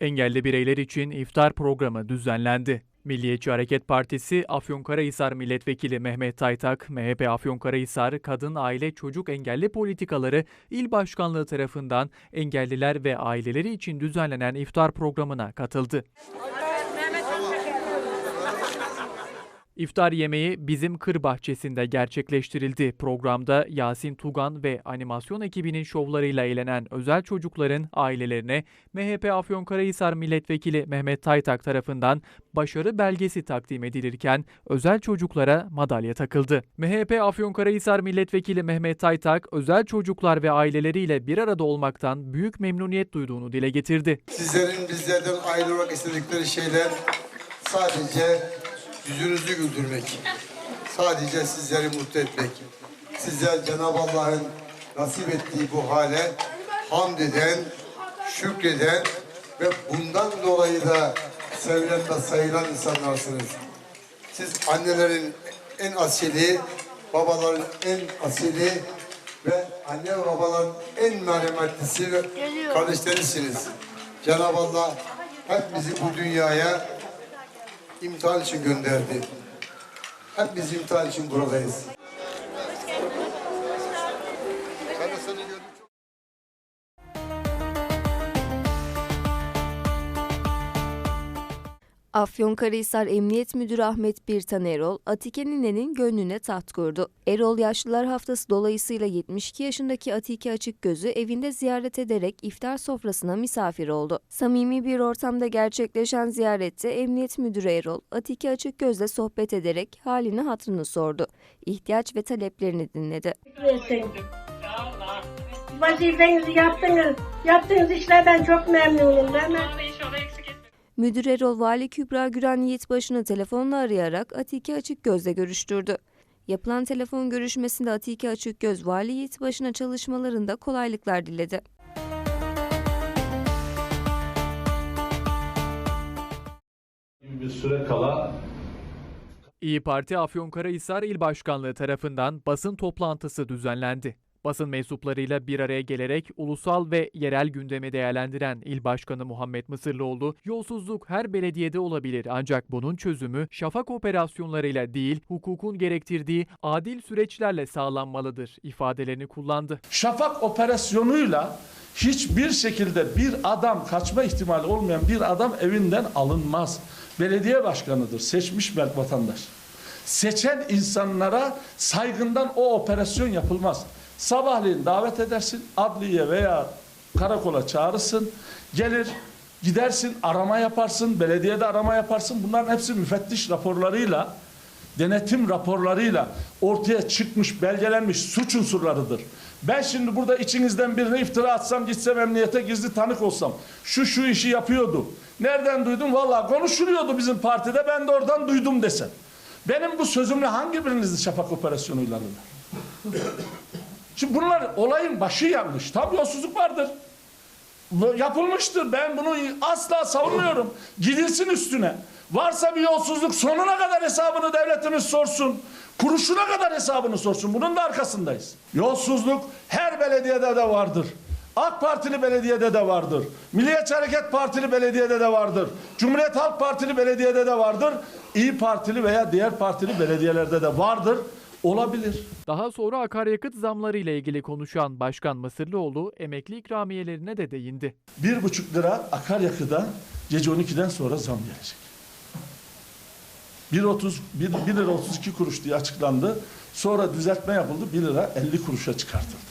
Engelli bireyler için iftar programı düzenlendi. Milliyetçi Hareket Partisi Afyonkarahisar Milletvekili Mehmet Taytak, MHP Afyonkarahisar Kadın Aile Çocuk Engelli Politikaları İl Başkanlığı tarafından engelliler ve aileleri için düzenlenen iftar programına katıldı. İftar yemeği bizim kır bahçesinde gerçekleştirildi. Programda Yasin Tugan ve animasyon ekibinin şovlarıyla eğlenen özel çocukların ailelerine MHP Afyonkarahisar Milletvekili Mehmet Taytak tarafından başarı belgesi takdim edilirken özel çocuklara madalya takıldı. MHP Afyonkarahisar Milletvekili Mehmet Taytak özel çocuklar ve aileleriyle bir arada olmaktan büyük memnuniyet duyduğunu dile getirdi. Sizlerin bizlerden ayrılmak istedikleri şeyler sadece yüzünüzü güldürmek. Sadece sizleri mutlu etmek. Sizler Cenab-ı Allah'ın nasip ettiği bu hale hamd eden, şükreden ve bundan dolayı da sevilen ve sayılan insanlarsınız. Siz annelerin en asili, babaların en asili ve anne ve babaların en merhametlisi ve kardeşlerisiniz. Cenab-ı Allah hepimizi bu dünyaya imtihan için gönderdi. Hepimiz imtihan için buradayız. Afyonkarahisar Emniyet Müdürü Ahmet Birtan Erol, Atike Nine'nin gönlüne taht kurdu. Erol Yaşlılar Haftası dolayısıyla 72 yaşındaki Atike Açıkgöz'ü evinde ziyaret ederek iftar sofrasına misafir oldu. Samimi bir ortamda gerçekleşen ziyarette Emniyet Müdürü Erol, Atike Açıkgöz'le sohbet ederek halini hatrını sordu. İhtiyaç ve taleplerini dinledi. Vazifenizi yaptınız. Yaptığınız işlerden çok memnunum. Ben Müdür Erol Vali Kübra Güran Yiğitbaşı'nı telefonla arayarak Atike Açıkgöz'le görüştürdü. Yapılan telefon görüşmesinde Atike Açıkgöz Vali Yiğitbaşı'na çalışmalarında kolaylıklar diledi. bir süre kala İyi Parti Afyonkarahisar İl Başkanlığı tarafından basın toplantısı düzenlendi. Basın mensuplarıyla bir araya gelerek ulusal ve yerel gündemi değerlendiren İl Başkanı Muhammed Mısırlıoğlu, yolsuzluk her belediyede olabilir ancak bunun çözümü şafak operasyonlarıyla değil, hukukun gerektirdiği adil süreçlerle sağlanmalıdır ifadelerini kullandı. şafak operasyonuyla hiçbir şekilde bir adam kaçma ihtimali olmayan bir adam evinden alınmaz. Belediye başkanıdır, seçmiş vatandaş. Seçen insanlara saygından o operasyon yapılmaz. Sabahleyin davet edersin, adliye veya karakola çağırırsın, gelir gidersin arama yaparsın, belediyede arama yaparsın. Bunların hepsi müfettiş raporlarıyla denetim raporlarıyla ortaya çıkmış, belgelenmiş suç unsurlarıdır. Ben şimdi burada içinizden birine iftira atsam, gitsem emniyete gizli tanık olsam, şu şu işi yapıyordu. Nereden duydum? Vallahi konuşuluyordu bizim partide, ben de oradan duydum desem. Benim bu sözümle hangi birinizi şafak operasyonuyla alırlar? Şimdi bunlar olayın başı yanlış. Tabii yolsuzluk vardır. Yapılmıştır. Ben bunu asla savunmuyorum. Gidilsin üstüne. Varsa bir yolsuzluk sonuna kadar hesabını devletimiz sorsun. Kuruşuna kadar hesabını sorsun. Bunun da arkasındayız. Yolsuzluk her belediyede de vardır. AK Partili belediyede de vardır. Milliyetçi Hareket Partili belediyede de vardır. Cumhuriyet Halk Partili belediyede de vardır. İyi Partili veya diğer partili belediyelerde de vardır. Olabilir. Daha sonra akaryakıt zamları ile ilgili konuşan Başkan Mısırlıoğlu emekli ikramiyelerine de değindi. Bir buçuk lira akaryakıda gece 12'den sonra zam gelecek. 1.30 1, 1 lira 32 kuruş diye açıklandı. Sonra düzeltme yapıldı. 1 lira 50 kuruşa çıkartıldı.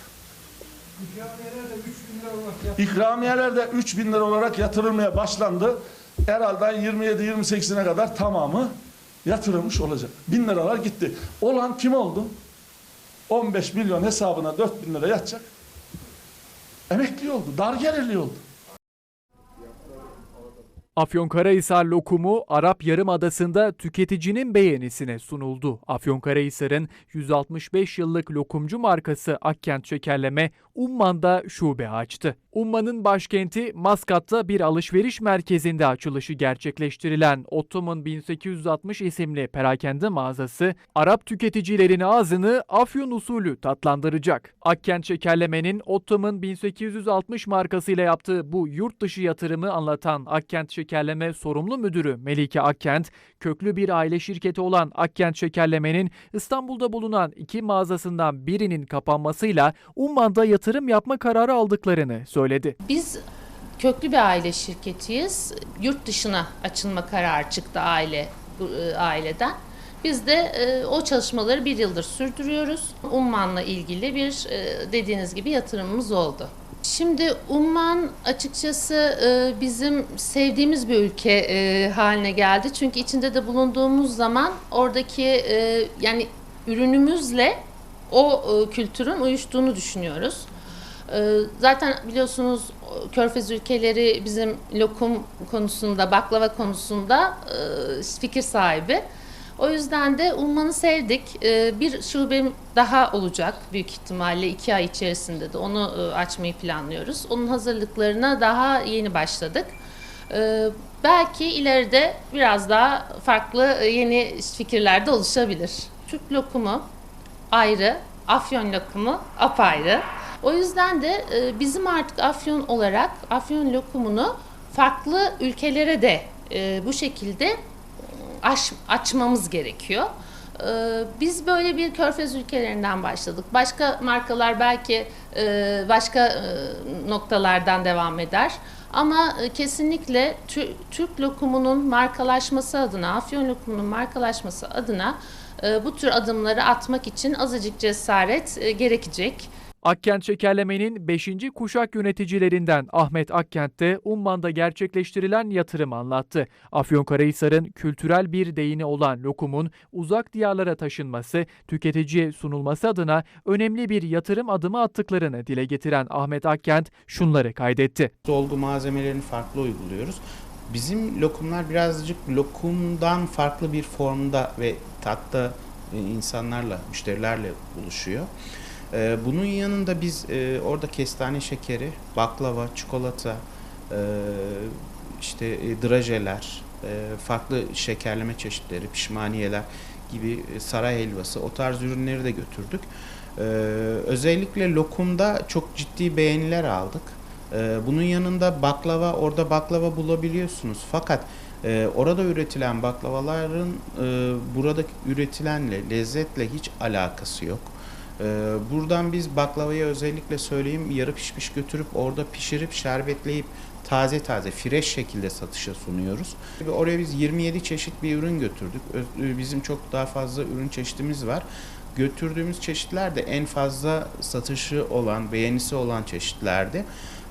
İkramiyeler de 3 bin lira olarak yatırılmaya başlandı. Herhalde 27-28'ine kadar tamamı yatırılmış olacak. Bin liralar gitti. Olan kim oldu? 15 milyon hesabına 4 bin lira yatacak. Emekli oldu. Dar gelirli oldu. Afyonkarahisar lokumu Arap Yarımadası'nda tüketicinin beğenisine sunuldu. Afyonkarahisar'ın 165 yıllık lokumcu markası Akkent Şekerleme Umman'da şube açtı. Umman'ın başkenti Maskat'ta bir alışveriş merkezinde açılışı gerçekleştirilen Ottoman 1860 isimli perakende mağazası Arap tüketicilerin ağzını Afyon usulü tatlandıracak. Akkent Şekerleme'nin Ottoman 1860 markasıyla yaptığı bu yurt dışı yatırımı anlatan Akkent Şekerleme sorumlu müdürü Melike Akkent, köklü bir aile şirketi olan Akkent Şekerleme'nin İstanbul'da bulunan iki mağazasından birinin kapanmasıyla Umman'da yatırım yapma kararı aldıklarını söyledi. Biz köklü bir aile şirketiyiz. Yurt dışına açılma kararı çıktı aile e, aileden. Biz de e, o çalışmaları bir yıldır sürdürüyoruz. Umman'la ilgili bir e, dediğiniz gibi yatırımımız oldu. Şimdi Umman açıkçası e, bizim sevdiğimiz bir ülke e, haline geldi. Çünkü içinde de bulunduğumuz zaman oradaki e, yani ürünümüzle o kültürün uyuştuğunu düşünüyoruz. Zaten biliyorsunuz Körfez ülkeleri bizim lokum konusunda, baklava konusunda fikir sahibi. O yüzden de Umman'ı sevdik. Ee, Bir şubem daha olacak büyük ihtimalle iki ay içerisinde de onu e, açmayı planlıyoruz. Onun hazırlıklarına daha yeni başladık. Ee, Belki ileride biraz daha farklı e, yeni fikirler de oluşabilir. Türk lokumu ayrı, Afyon lokumu apayrı. O yüzden de e, bizim artık Afyon olarak Afyon lokumunu farklı ülkelere de bu şekilde aç, açmamız gerekiyor. E, Biz böyle bir körfez ülkelerinden başladık. Başka markalar belki e, başka e, noktalardan devam eder. Ama e, kesinlikle Tü- Türk lokumunun markalaşması adına, Afyon lokumunun markalaşması adına e, bu tür adımları atmak için azıcık cesaret e, gerekecek. Akkent Şekerleme'nin 5. kuşak yöneticilerinden Ahmet Akkent de Umman'da gerçekleştirilen yatırımı anlattı. Afyonkarahisar'ın kültürel bir değini olan lokumun uzak diyarlara taşınması, tüketiciye sunulması adına önemli bir yatırım adımı attıklarını dile getiren Ahmet Akkent şunları kaydetti. dolgu malzemelerini farklı uyguluyoruz. Bizim lokumlar birazcık lokumdan farklı bir formda ve tatta e, insanlarla, müşterilerle buluşuyor. E, Bunun yanında biz e, orada kestane şekeri, baklava, çikolata, e, işte e, drajeler, e, farklı şekerleme çeşitleri, pişmaniyeler gibi e, saray helvası o tarz ürünleri de götürdük. E, Özellikle lokumda çok ciddi beğeniler aldık. Ee, Bunun yanında baklava, orada baklava bulabiliyorsunuz. Fakat e, orada üretilen baklavaların e, burada üretilenle, lezzetle hiç alakası yok. Ee, Buradan biz baklavayı özellikle söyleyeyim yarı pişmiş götürüp orada pişirip şerbetleyip taze taze fresh şekilde satışa sunuyoruz. Oraya biz 27 çeşit bir ürün götürdük. Ö- Bizim çok daha fazla ürün çeşitimiz var. Götürdüğümüz çeşitler de en fazla satışı olan, beğenisi olan çeşitlerdi.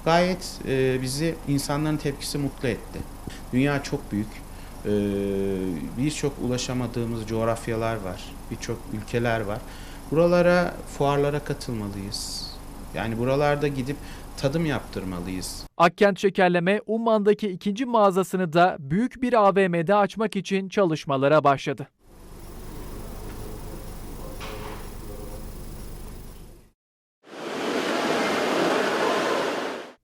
Gayet e, bizi insanların tepkisi mutlu etti. Dünya çok büyük. E, birçok ulaşamadığımız coğrafyalar var. Birçok ülkeler var. Buralara, fuarlara katılmalıyız. Yani buralarda gidip tadım yaptırmalıyız. Akkent Şekerleme Umman'daki ikinci mağazasını da büyük bir AVM'de açmak için çalışmalara başladı.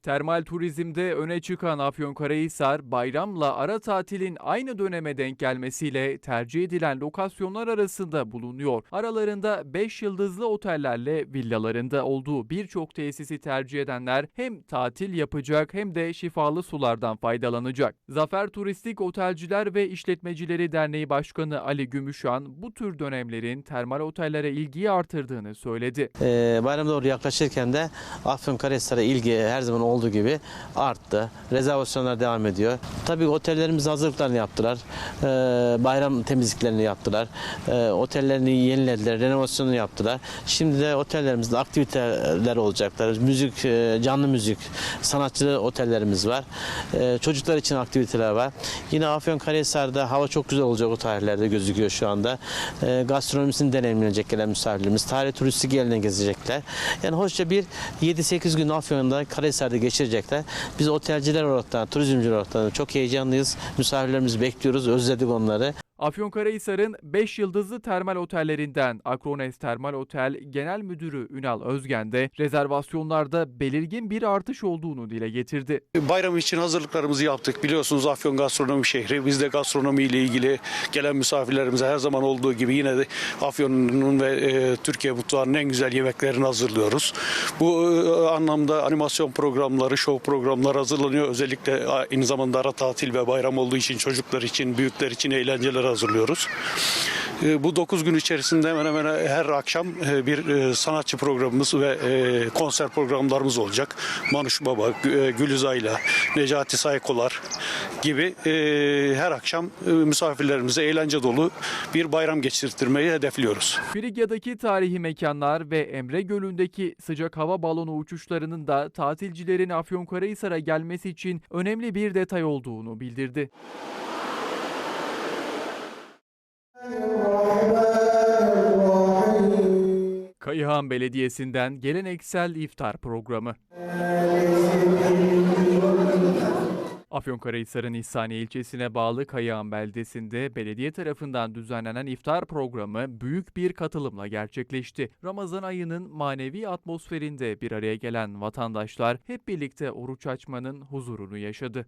Termal turizmde öne çıkan Afyonkarahisar, bayramla ara tatilin aynı döneme denk gelmesiyle tercih edilen lokasyonlar arasında bulunuyor. Aralarında 5 yıldızlı otellerle villalarında olduğu birçok tesisi tercih edenler hem tatil yapacak hem de şifalı sulardan faydalanacak. Zafer Turistik Otelciler ve İşletmecileri Derneği Başkanı Ali Gümüşan bu tür dönemlerin termal otellere ilgiyi artırdığını söyledi. Ee, bayram doğru yaklaşırken de Afyonkarahisar'a ilgi her zaman olduğu gibi arttı. Rezervasyonlar devam ediyor. Tabii otellerimiz hazırlıklarını yaptılar. Ee, bayram temizliklerini yaptılar. Ee, otellerini yenilediler, renovasyonunu yaptılar. Şimdi de otellerimizde aktiviteler olacaklar. Müzik, e, canlı müzik, sanatçı otellerimiz var. Ee, çocuklar için aktiviteler var. Yine Afyonkarahisar'da hava çok güzel olacak o tarihlerde gözüküyor şu anda. Gastronomisini deneyimlenecek gelen misafirlerimiz. Tarih turisti gelene gezecekler. Yani hoşça bir 7-8 gün Afyon'da Karahisar'da geçirecekler. Biz otelciler olarak da, turizmciler olarak da çok heyecanlıyız. Misafirlerimizi bekliyoruz, özledik onları. Afyonkarahisar'ın 5 yıldızlı termal otellerinden Akrones Termal Otel Genel Müdürü Ünal Özgen de rezervasyonlarda belirgin bir artış olduğunu dile getirdi. Bayram için hazırlıklarımızı yaptık. Biliyorsunuz Afyon gastronomi şehri. Biz de gastronomi ile ilgili gelen misafirlerimize her zaman olduğu gibi yine de Afyon'un ve e, Türkiye mutfağının en güzel yemeklerini hazırlıyoruz. Bu e, anlamda animasyon programları, show programları hazırlanıyor. Özellikle aynı zamanda ara tatil ve bayram olduğu için çocuklar için, büyükler için eğlenceler hazırlıyoruz. E, Bu 9 gün içerisinde hemen hemen her akşam e, bir e, sanatçı programımız ve konser programlarımız olacak. Manuş Baba, Gü- Gülüzayla, Necati Saykolar gibi her akşam misafirlerimize eğlence dolu bir bayram geçirtmeyi hedefliyoruz. Frigya'daki tarihi mekanlar ve Emre Gölü'ndeki sıcak hava balonu uçuşlarının da tatilcilerin Afyonkarahisar'a gelmesi için önemli bir detay olduğunu bildirdi. Kayıhan Belediyesi'nden geleneksel iftar programı. Afyonkarahisar'ın İhsaniye ilçesine bağlı Kayağan beldesinde belediye tarafından düzenlenen iftar programı büyük bir katılımla gerçekleşti. Ramazan ayının manevi atmosferinde bir araya gelen vatandaşlar hep birlikte oruç açmanın huzurunu yaşadı.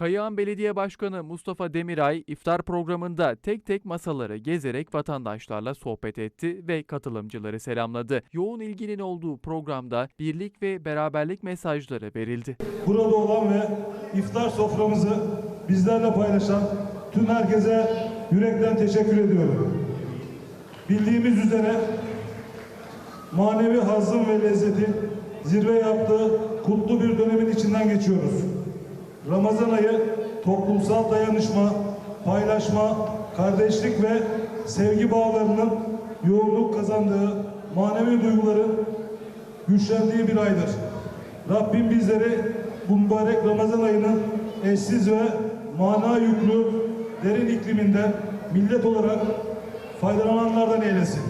Kayağan Belediye Başkanı Mustafa Demiray iftar programında tek tek masaları gezerek vatandaşlarla sohbet etti ve katılımcıları selamladı. Yoğun ilginin olduğu programda birlik ve beraberlik mesajları verildi. burada olan ve iftar soframızı bizlerle paylaşan tüm herkese yürekten teşekkür ediyorum. Bildiğimiz üzere manevi hazın ve lezzeti zirve yaptığı kutlu bir dönemin içinden geçiyoruz. Ramazan ayı toplumsal dayanışma, paylaşma, kardeşlik ve sevgi bağlarının yoğunluk kazandığı manevi duyguların güçlendiği bir aydır. Rabbim bizleri bu mübarek Ramazan ayının eşsiz ve mana yüklü derin ikliminden millet olarak faydalananlardan eylesin.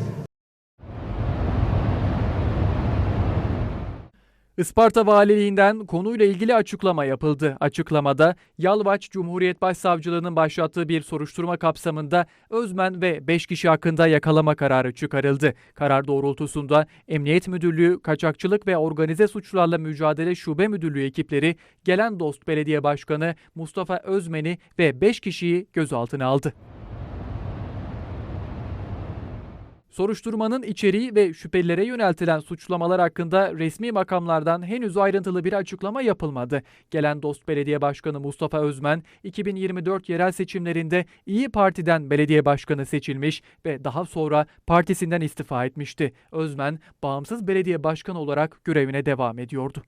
Isparta Valiliğinden konuyla ilgili açıklama yapıldı. Açıklamada Yalvaç Cumhuriyet Başsavcılığı'nın başlattığı bir soruşturma kapsamında Özmen ve 5 kişi hakkında yakalama kararı çıkarıldı. Karar doğrultusunda Emniyet Müdürlüğü, Kaçakçılık ve Organize Suçlarla Mücadele Şube Müdürlüğü ekipleri Gelen Dost Belediye Başkanı Mustafa Özmen'i ve 5 kişiyi gözaltına aldı. Soruşturmanın içeriği ve şüphelilere yöneltilen suçlamalar hakkında resmi makamlardan henüz ayrıntılı bir açıklama yapılmadı. Gelen Dost Belediye Başkanı Mustafa Özmen, 2024 yerel seçimlerinde İyi Parti'den belediye başkanı seçilmiş ve daha sonra partisinden istifa etmişti. Özmen, bağımsız belediye başkanı olarak görevine devam ediyordu.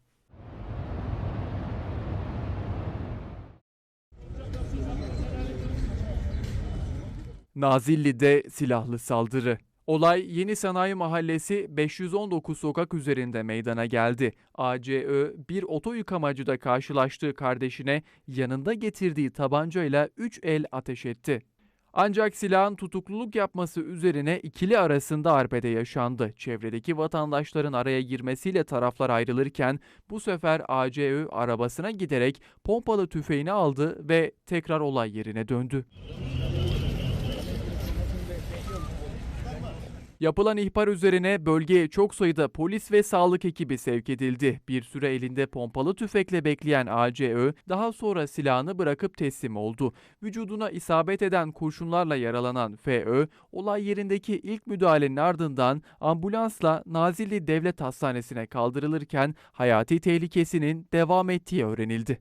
Nazilli'de silahlı saldırı. Olay Yeni Sanayi Mahallesi 519 sokak üzerinde meydana geldi. ACÖ bir oto yıkamacıda karşılaştığı kardeşine yanında getirdiği tabancayla 3 el ateş etti. Ancak silahın tutukluluk yapması üzerine ikili arasında arbede yaşandı. Çevredeki vatandaşların araya girmesiyle taraflar ayrılırken bu sefer ACÖ arabasına giderek pompalı tüfeğini aldı ve tekrar olay yerine döndü. Yapılan ihbar üzerine bölgeye çok sayıda polis ve sağlık ekibi sevk edildi. Bir süre elinde pompalı tüfekle bekleyen ACÖ daha sonra silahını bırakıp teslim oldu. Vücuduna isabet eden kurşunlarla yaralanan FÖ, olay yerindeki ilk müdahalenin ardından ambulansla Nazilli Devlet Hastanesi'ne kaldırılırken hayati tehlikesinin devam ettiği öğrenildi.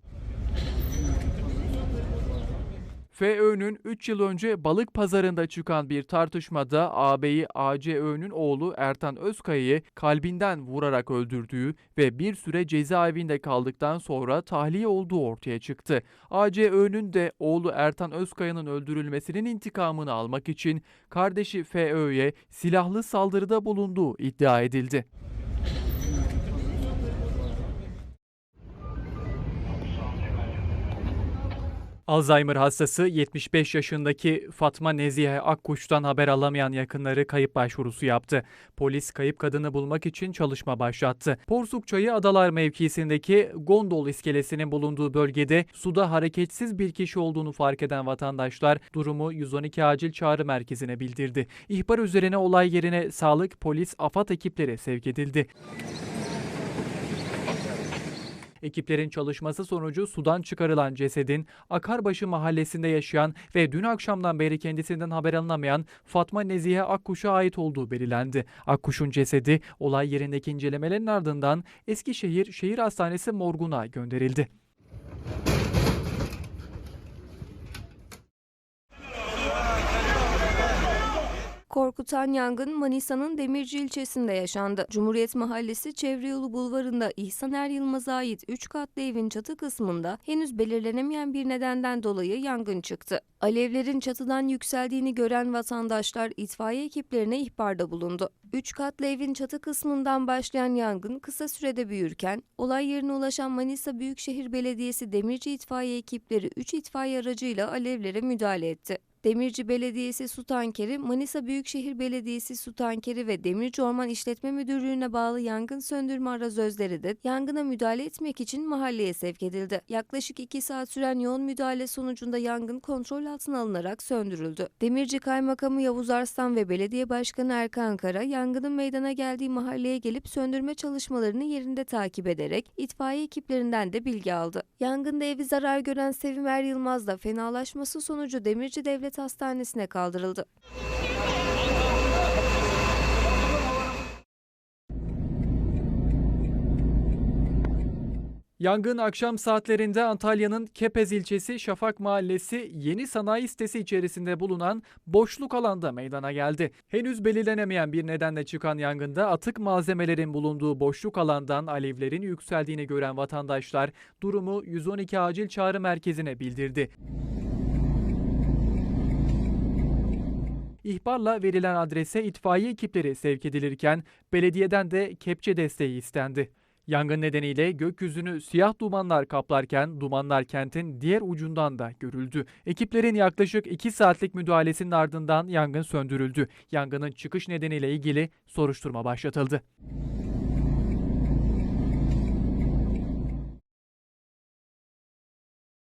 FÖ'nün 3 yıl önce balık pazarında çıkan bir tartışmada ağabeyi ACÖ'nün oğlu Ertan Özkaya'yı kalbinden vurarak öldürdüğü ve bir süre cezaevinde kaldıktan sonra tahliye olduğu ortaya çıktı. ACÖ'nün de oğlu Ertan Özkaya'nın öldürülmesinin intikamını almak için kardeşi FÖ'ye silahlı saldırıda bulunduğu iddia edildi. Alzheimer hastası 75 yaşındaki Fatma Nezihe Akkuş'tan haber alamayan yakınları kayıp başvurusu yaptı. Polis kayıp kadını bulmak için çalışma başlattı. Porsukçayı Adalar mevkisindeki gondol iskelesinin bulunduğu bölgede suda hareketsiz bir kişi olduğunu fark eden vatandaşlar durumu 112 acil çağrı merkezine bildirdi. İhbar üzerine olay yerine sağlık, polis, AFAD ekipleri sevk edildi. Ekiplerin çalışması sonucu sudan çıkarılan cesedin Akarbaşı mahallesinde yaşayan ve dün akşamdan beri kendisinden haber alınamayan Fatma Nezihe Akkuş'a ait olduğu belirlendi. Akkuş'un cesedi olay yerindeki incelemelerin ardından Eskişehir Şehir Hastanesi morguna gönderildi. Korkutan yangın Manisa'nın Demirci ilçesinde yaşandı. Cumhuriyet Mahallesi Çevre Yolu Bulvarı'nda İhsan Er Yılmaz'a ait 3 katlı evin çatı kısmında henüz belirlenemeyen bir nedenden dolayı yangın çıktı. Alevlerin çatıdan yükseldiğini gören vatandaşlar itfaiye ekiplerine ihbarda bulundu. 3 katlı evin çatı kısmından başlayan yangın kısa sürede büyürken olay yerine ulaşan Manisa Büyükşehir Belediyesi Demirci itfaiye ekipleri 3 itfaiye aracıyla alevlere müdahale etti. Demirci Belediyesi Su Tankeri, Manisa Büyükşehir Belediyesi Su Tankeri ve Demirci Orman İşletme Müdürlüğü'ne bağlı yangın söndürme arazözleri de yangına müdahale etmek için mahalleye sevk edildi. Yaklaşık 2 saat süren yoğun müdahale sonucunda yangın kontrol altına alınarak söndürüldü. Demirci Kaymakamı Yavuz Arslan ve Belediye Başkanı Erkan Kara, yangının meydana geldiği mahalleye gelip söndürme çalışmalarını yerinde takip ederek itfaiye ekiplerinden de bilgi aldı. Yangında evi zarar gören Sevim Er Yılmaz da fenalaşması sonucu Demirci Devlet Hastanesi'ne kaldırıldı. Yangın akşam saatlerinde Antalya'nın Kepez ilçesi Şafak Mahallesi yeni sanayi sitesi içerisinde bulunan boşluk alanda meydana geldi. Henüz belirlenemeyen bir nedenle çıkan yangında atık malzemelerin bulunduğu boşluk alandan alevlerin yükseldiğini gören vatandaşlar durumu 112 acil çağrı merkezine bildirdi. İhbarla verilen adrese itfaiye ekipleri sevk edilirken belediyeden de kepçe desteği istendi. Yangın nedeniyle gökyüzünü siyah dumanlar kaplarken dumanlar kentin diğer ucundan da görüldü. Ekiplerin yaklaşık 2 saatlik müdahalesinin ardından yangın söndürüldü. Yangının çıkış nedeniyle ilgili soruşturma başlatıldı.